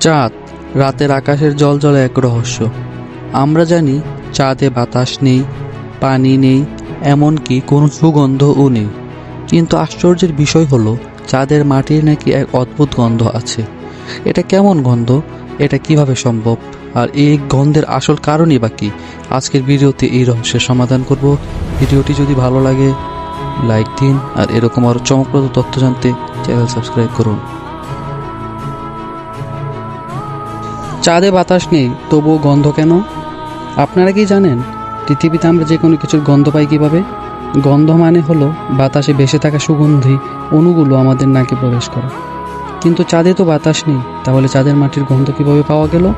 চাঁদ, রাতের আকাশের জল জলে এক রহস্য। আমরা জানি চাঁদে বাতাস নেই, পানি নেই, এমনকি কোনো সুগন্ধও নেই। কিন্তু আশ্চর্যের বিষয় হলো, চাঁদের মাটির নাকি এক অদ্ভুত গন্ধ আছে। এটা কেমন গন্ধ? এটা কীভাবে সম্ভব? আর এই গন্ধের আসল কারণই বা কি? আজকের ভিডিওতে এই রহস্যের সমাধান করব। ভিডিওটি যদি ভালো লাগে, লাইক দিন। আর এরকম আরও চমকপ্রদ তথ্য জানতে চ্যানেল সাবস্ক্রাইব করুন। চাঁদে বাতাস নেই, তবুও গন্ধ কেন? আপনারা কি জানেন, পৃথিবীতে আমরা যে কোনো কিছুর গন্ধ পাই কীভাবে? গন্ধ মানে হলো বাতাসে ভেসে থাকা সুগন্ধি অণুগুলো আমাদের নাকে প্রবেশ করে। কিন্তু চাঁদে তো বাতাস নেই, তাহলে চাঁদের মাটির গন্ধ কীভাবে পাওয়া গেল?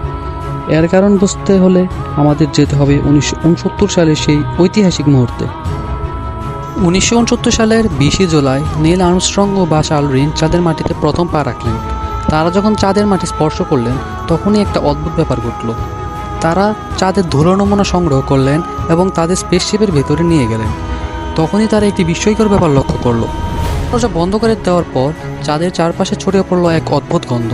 এর কারণ বুঝতে হলে আমাদের যেতে হবে উনিশশো উনসত্তর সালের সেই ঐতিহাসিক মুহূর্তে। উনিশশো উনসত্তর সালের বিশে জুলাই নীল আর্মস্ট্রং ও বাস আলরিন চাঁদের মাটিতে প্রথম পা রাখলেন। তারা যখন চাঁদের মাটি স্পর্শ করলেন তখনই একটা অদ্ভুত ব্যাপার ঘটল। তারা চাঁদের ধুলো নমুনা সংগ্রহ করলেন এবং তাদের স্পেসশিপের ভেতরে নিয়ে গেলেন। তখনই তারা একটি বিস্ময়কর ব্যাপার লক্ষ্য করল। দরজা বন্ধ করে দেওয়ার পর চাঁদের চারপাশে ছড়িয়ে পড়ল এক অদ্ভুত গন্ধ।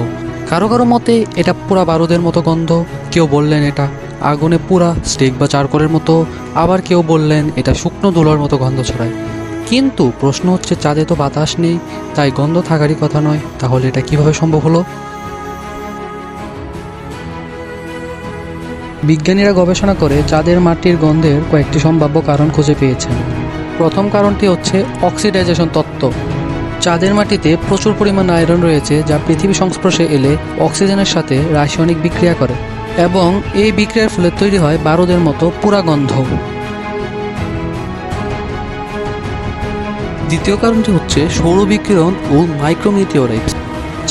কারও কারও মতে এটা পুরা বারুদের মতো গন্ধ, কেউ বললেন এটা আগুনে পুরা স্টেক বা চারকোলের মতো, আবার কেউ বললেন এটা শুকনো ধুলোর মতো গন্ধ ছড়ায়। কিন্তু প্রশ্ন হচ্ছে, চাঁদে তো বাতাস নেই, তাই গন্ধ থাকারই কথা নয়, তাহলে এটা কীভাবে সম্ভব হলো? বিজ্ঞানীরা গবেষণা করে চাঁদের মাটির গন্ধের কয়েকটি সম্ভাব্য কারণ খুঁজে পেয়েছেন। প্রথম কারণটি হচ্ছে অক্সিডাইজেশন তত্ত্ব। চাঁদের মাটিতে প্রচুর পরিমাণ আয়রন রয়েছে যা পৃথিবী সংস্পর্শে এলে অক্সিজেনের সাথে রাসায়নিক বিক্রিয়া করে এবং এই বিক্রিয়ার ফলে তৈরি হয় বারুদের মতো পুরা গন্ধ। দ্বিতীয় কারণটি হচ্ছে সৌর বিকিরণ ও মাইক্রোমিটিওরাইটস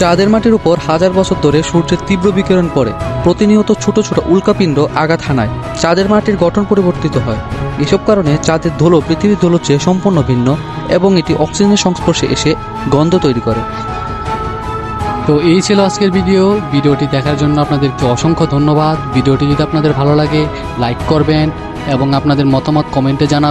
চাঁদের মাটির উপর হাজার বছর ধরে সূর্যের তীব্র বিকিরণ পড়ে প্রতিনিয়ত ছোট ছোট উল্কাপিণ্ড আঘাত হানায়। চাঁদের মাটির গঠন পরিবর্তিত হয়। এসব কারণে চাঁদের ধুলো পৃথিবীর ধুলোর চেয়ে সম্পূর্ণ ভিন্ন এবং এটি অক্সিজেনের সংস্পর্শে এসে গন্ধ তৈরি করে। তো এই ছিল আজকের ভিডিও। ভিডিওটি দেখার জন্য আপনাদেরকে অসংখ্য ধন্যবাদ। ভিডিওটি যদি আপনাদের ভালো লাগে, লাইক করবেন এবং আপনাদের মতামত কমেন্টে জানাবেন।